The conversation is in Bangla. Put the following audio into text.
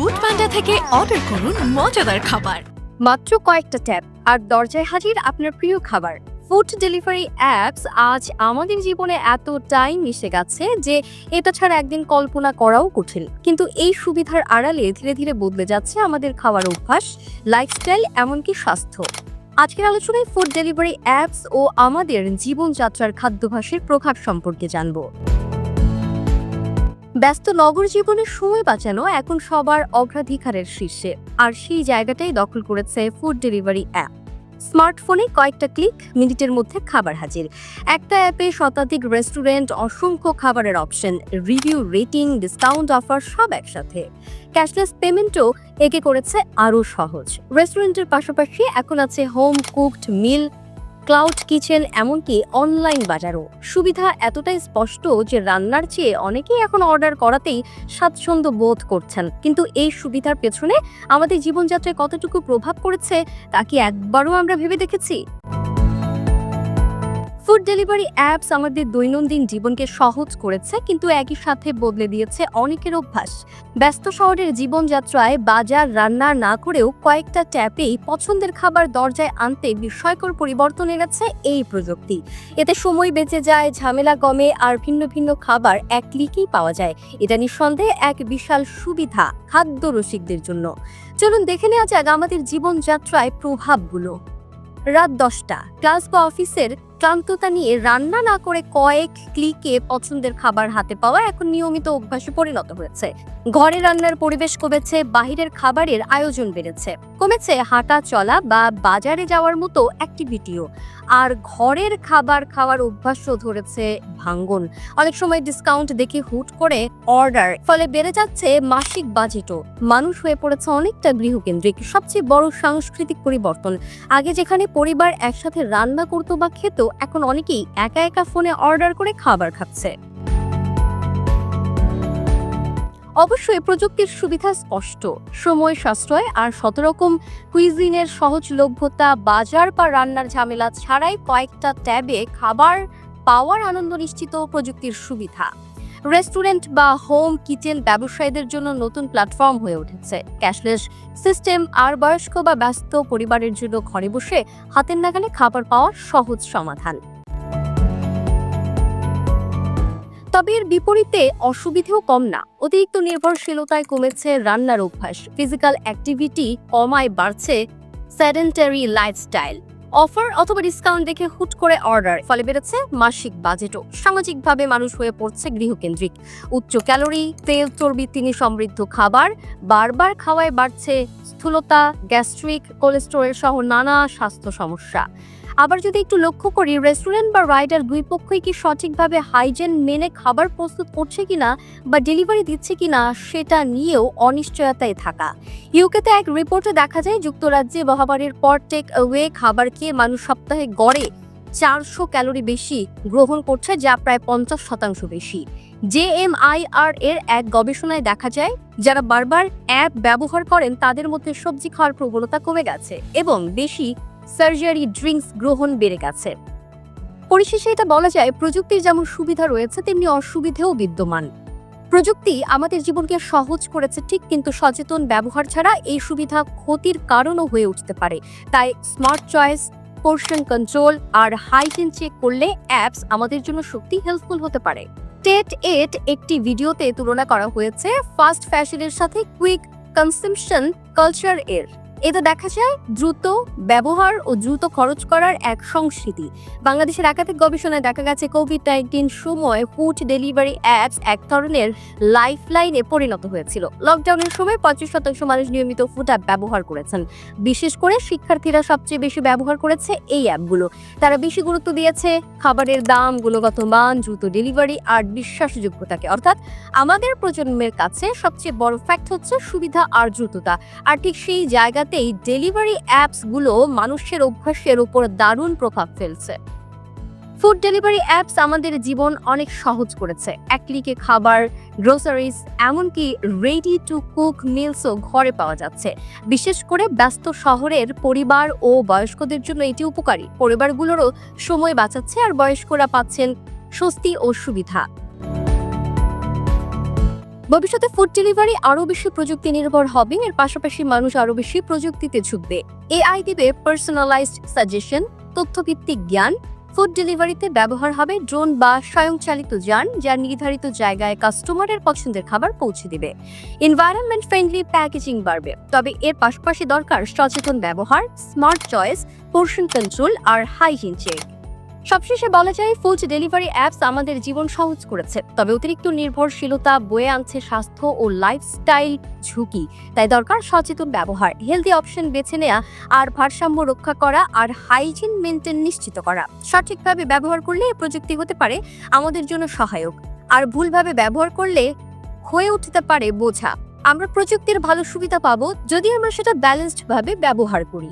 ফুড পান্ডা থেকে অর্ডার করুন মজাদার খাবার। মাত্র কয়েকটা ট্যাপ আর দরজায় হাজির আপনার প্রিয় খাবার। ফুড ডেলিভারি অ্যাপস আজ আমাদের জীবনে এতটাই মিশে গেছে যে এটা ছাড়া একদিন কল্পনা করাও কঠিন। কিন্তু এই সুবিধার আড়ালে ধীরে ধীরে বদলে যাচ্ছে আমাদের খাওয়ার অভ্যাস লাইফস্টাইল এমনকি স্বাস্থ্য। আজকের আলোচনায় ফুড ডেলিভারি অ্যাপস ও আমাদের জীবনযাত্রার খাদ্যাভ্যাসের প্রভাব সম্পর্কে জানব। ব্যস্ত নগর জীবনের সময় বাঁচানো এখন সবার অগ্রাধিকারের শীর্ষে। আর সেই জায়গাটাই দখল করেছে ফুড ডেলিভারি অ্যাপ স্মার্টফোনে কয়েকটা ক্লিক মিনিটের মধ্যে খাবার হাজির। একটা অ্যাপে শতাধিক রেস্টুরেন্ট অসংখ্য খাবারের option review rating discount offer সব একসাথে। ক্যাশলেস পেমেন্টও একে করেছে আরও সহজ। রেস্টুরেন্টের পাশাপাশি এখন আছে home cooked meal cloud kitchen এমনকি অনলাইন বাজারও। সুবিধা এতটাই স্পষ্ট যে রান্নার চেয়ে অনেকেই এখন অর্ডার করাতেই স্বাচ্ছন্দ্য বোধ করছেন। কিন্তু এই সুবিধার পেছনে আমাদের জীবনযাত্রায় কতটুকু প্রভাব পড়েছে তা কি একবারও আমরা ভেবে দেখেছি? ফুড ডেলিভারি অ্যাপস আমাদের দৈনন্দিন জীবনকে সহজ করেছে, কিন্তু একই সাথে বদলে দিয়েছে অনেকের অভ্যাস। ব্যস্ত শহরের জীবনযাত্রায় বাজার রান্না না করেও কয়েকটা ট্যাপেই পছন্দের খাবার দরজায় আনতে বিস্ময়কর পরিবর্তন এনেছে এই প্রযুক্তি। এতে সময় বেঁচে যায়, ঝামেলা কমে, আর ভিন্ন ভিন্ন খাবার এক ক্লিকেই পাওয়া যায়। এটা নিঃসন্দেহে এক বিশাল সুবিধা খাদ্য রসিকদের জন্য। চলুন দেখে নেওয়া যাক আমাদের জীবনযাত্রায় প্রভাবগুলো। রাত দশটা, ক্লাস বা অফিসের ক্লান্ততা নিয়ে রান্না না করে কয়েক ক্লিকে পছন্দের খাবার হাতে পাওয়া এখন নিয়মিত অভ্যাসে পরিণত হয়েছে। ঘরে রান্নার পরিবেশ কমেছে, বাহিরের খাবারের আয়োজন বেড়েছে। কমেছে হাঁটা চলা বা বাজারে যাওয়ার মতো অ্যাক্টিভিটিও আর ঘরের খাবার খাওয়ার অভ্যাসও ধরেছে ভাঙ্গন। অনেক সময় ডিসকাউন্ট দেখে হুট করে অর্ডার ফলে বেড়ে যাচ্ছে মাসিক বাজেটও মানুষ হয়ে পড়েছে অনেকটা গৃহকেন্দ্রিক, সবচেয়ে বড় সাংস্কৃতিক পরিবর্তন। আগে যেখানে পরিবার একসাথে রান্না করতো বা খেত এখন অনেকেই একা একা ফোনে অর্ডার করে খাবার খাচ্ছে। অবশ্যই প্রযুক্তির সুবিধা স্পষ্ট। সময় সাশ্রয় আর শতরকম কুইজিনের সহজলভ্যতা, বাজার বা রান্নার ঝামেলা ছাড়াই কয়েকটা ট্যাবে খাবার পাওয়ার আনন্দ নিশ্চিত প্রযুক্তির সুবিধা। রেস্টুরেন্ট বা হোম কিচেন ব্যবসায়ীদের জন্য নতুন প্ল্যাটফর্ম হয়ে উঠেছে। ক্যাশলেস সিস্টেম, আর বয়স্ক বা ব্যস্ত পরিবারের জন্য ঘরে বসে হাতের নাগালে খাবার পাওয়ার সহজ সমাধান। তবে এর বিপরীতে অসুবিধেও কম না। অতিরিক্ত নির্ভরশীলতায় কমেছে রান্নার অভ্যাস। ফিজিক্যাল অ্যাক্টিভিটি কমায় বাড়ছে স্যাডেন্টারি লাইফস্টাইল। অফার অথবা ডিসকাউন্ট দেখে হুট করে অর্ডার, ফলে বেড়েছে মাসিক বাজেটও। সামাজিকভাবে মানুষ হয়ে পড়ছে গৃহকেন্দ্রিক। উচ্চ ক্যালোরি, তেল, চর্বি, তিনি সমৃদ্ধ খাবার, বারবার খাওয়ায় বাড়ছে স্থূলতা, গ্যাস্ট্রিক, কোলেস্ট্রল সহ নানা স্বাস্থ্য সমস্যা। আবার যদি একটু লক্ষ্য করি রেস্টুরেন্ট বা রাইডার দুই পক্ষই কি সঠিকভাবে হাইজেন মেনে খাবার প্রস্তুত করছে কিনা বা ডেলিভারি দিচ্ছে কিনা সেটা নিয়েও অনিশ্চয়তায় থাকা। ইউকেতে এক রিপোর্টে দেখা যায়, যুক্তরাজ্যে মহামারীর পর টেক ওয়ে খাবার খেয়ে মানুষ সপ্তাহে গড়ে চারশো ক্যালোরি বেশি গ্রহণ করছে, যা প্রায় পঞ্চাশ শতাংশ বেশি। জেএমআইআর এর এক গবেষণায় দেখা যায়, যারা বারবার অ্যাপ ব্যবহার করেন, তাদের মধ্যে সবজি খাওয়ার প্রবণতা কমে গেছে এবং বেশি সার্জারি ড্রিঙ্কস গ্রহণ বেড়ে গেছে। পরিশেষে এটা বলা যায়, প্রযুক্তির যেমন সুবিধা রয়েছে, তেমনি অসুবিধেও বিদ্যমান। প্রযুক্তি আমাদের জীবনকে সহজ করেছে, ঠিক কিন্তু সচেতন ব্যবহার ছাড়া এই সুবিধা ক্ষতির কারণও হয়ে উঠতে পারে। তাই স্মার্ট চয়েস পোর্শন কন্ট্রোল আর হাইজিন চেক করলে অ্যাপস আমাদের জন্য সত্যি হেল্পফুল হতে পারে। টেট এট একটি ভিডিওতে তুলনা করা হয়েছে ফাস্ট ফ্যাশনের সাথে কুইক কনসামশন কালচার এর। এতে দেখা যায় দ্রুত ব্যবহার ও দ্রুত খরচ করার এক সংস্কৃতি। বাংলাদেশের একাধিক গবেষণায় দেখা গেছে কোভিড নাইন্টিন সময় ফুড ডেলিভারি অ্যাপস এক ধরনের লাইফ লাইনে পরিণত হয়েছিল। লকডাউনের সময় পঁচিশ শতাংশ মানুষ নিয়মিত ফুড অ্যাপ ব্যবহার করেছেন। বিশেষ করে শিক্ষার্থীরা সবচেয়ে বেশি ব্যবহার করেছে এই অ্যাপগুলো। তারা বেশি গুরুত্ব দিয়েছে খাবারের দাম, গুণগত মান, দ্রুত ডেলিভারি আর বিশ্বাসযোগ্যতাকে। অর্থাৎ আমাদের প্রজন্মের কাছে সবচেয়ে বড় ফ্যাক্ট হচ্ছে সুবিধা আর দ্রুততা। আর ঠিক সেই জায়গাতেই ডেলিভারি অ্যাপসগুলো মানুষের অভ্যাসের উপর দারুণ প্রভাব ফেলছে। ফুড ডেলিভারি অ্যাপস আমাদের জীবন অনেক সহজ করেছে। এক ক্লিকে খাবার গ্রোসারিজ এমনকি রেডি টু কুক মিলসও ঘরে পাওয়া যাচ্ছে। বিশেষ করে ব্যস্ত শহরের পরিবার ও বয়স্কদের জন্য এটি উপকারী। পরিবারগুলোরও সময় বাঁচাচ্ছে আর বয়স্করা পাচ্ছেন স্বস্তি ও সুবিধা। ভবিষ্যতে ফুড ডেলিভারি আরও বেশি প্রযুক্তি নির্ভর হবে, এর পাশাপাশি মানুষ আরও বেশি প্রযুক্তিতে ঝুঁকবে। এআই দিবে পার্সোনালাইজড সাজেশন তথ্যভিত্তিক জ্ঞান। ফুড ডেলিভারিতে ব্যবহার হবে ড্রোন বা স্বয়ংচালিত যান, যা নির্ধারিত জায়গায় কাস্টমারের পছন্দের খাবার পৌঁছে দিবে। এনভায়রনমেন্ট ফ্রেন্ডলি প্যাকেজিং বাড়বে, তবে এর পাশাপাশি দরকার সচেতন ব্যবহার স্মার্ট চয়েস পোর্শন কন্ট্রোল আর হাইজিন চেক সবশেষে বলা যায় ফুড ডেলিভারি অ্যাপস আমাদের জীবন সহজ করেছে। তবে অতিরিক্ত নির্ভরশীলতা বয়ে আনছে স্বাস্থ্য ও লাইফস্টাইল ঝুঁকি। তাই দরকার সচেতন ব্যবহার হেলদি অপশন বেছে নেওয়া আর ভারসাম্য রক্ষা করা, আর হাইজিন মেনটেন নিশ্চিত করা। সঠিকভাবে ব্যবহার করলে প্রযুক্তি হতে পারে, আমাদের জন্য সহায়ক। আর ভুলভাবে ব্যবহার করলে হয়ে উঠতে পারে বোঝা। আমরা প্রযুক্তির ভালো সুবিধা পাবো যদি আমরা সেটা ব্যালেন্সড ভাবে ব্যবহার করি।